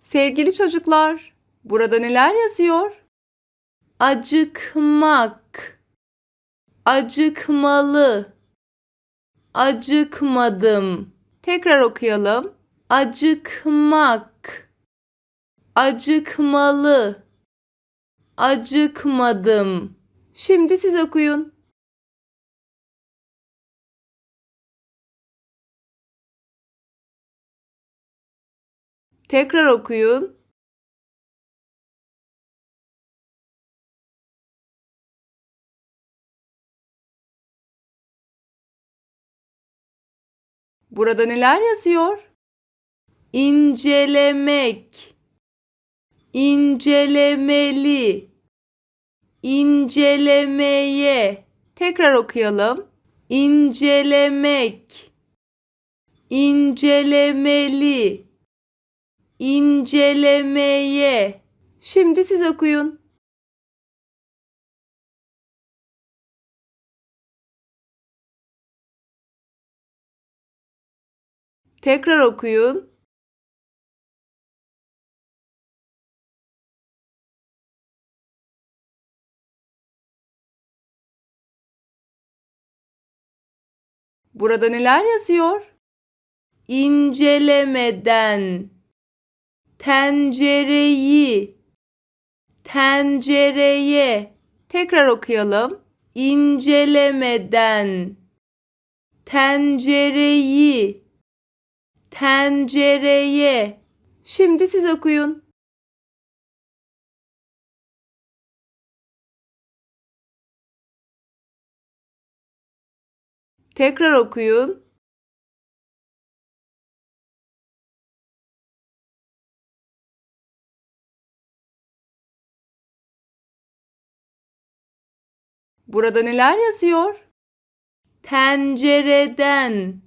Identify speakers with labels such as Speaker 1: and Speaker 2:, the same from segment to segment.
Speaker 1: Sevgili çocuklar, burada neler yazıyor? Acıkmak, acıkmalı, acıkmadım. Tekrar okuyalım. Acıkmak, acıkmalı, acıkmadım. Şimdi siz okuyun. Tekrar okuyun. Burada neler yazıyor? İncelemek, incelemeli, incelemeye. Tekrar okuyalım. İncelemek, incelemeli, incelemeye. Şimdi siz okuyun. Tekrar okuyun. Burada neler yazıyor? İncelemeden tencereyi tencereye tekrar okuyalım. İncelemeden tencereyi tencereye. Şimdi siz okuyun. Tekrar okuyun. Burada neler yazıyor? Tencereden,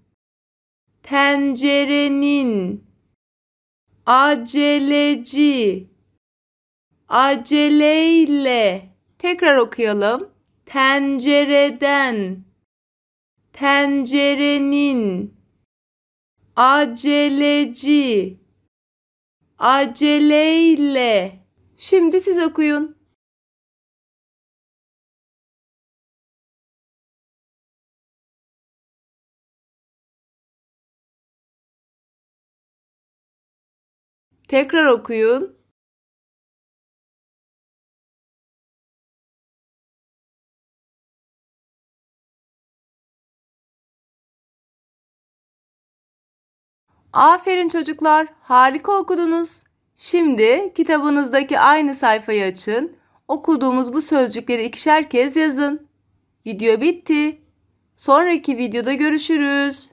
Speaker 1: tencerenin, aceleci, aceleyle. Tekrar okuyalım. Tencereden, tencerenin, aceleci, aceleyle. Şimdi siz okuyun. Tekrar okuyun. Aferin çocuklar, harika okudunuz. Şimdi kitabınızdaki aynı sayfayı açın. Okuduğumuz bu sözcükleri ikişer kez yazın. Video bitti. Sonraki videoda görüşürüz.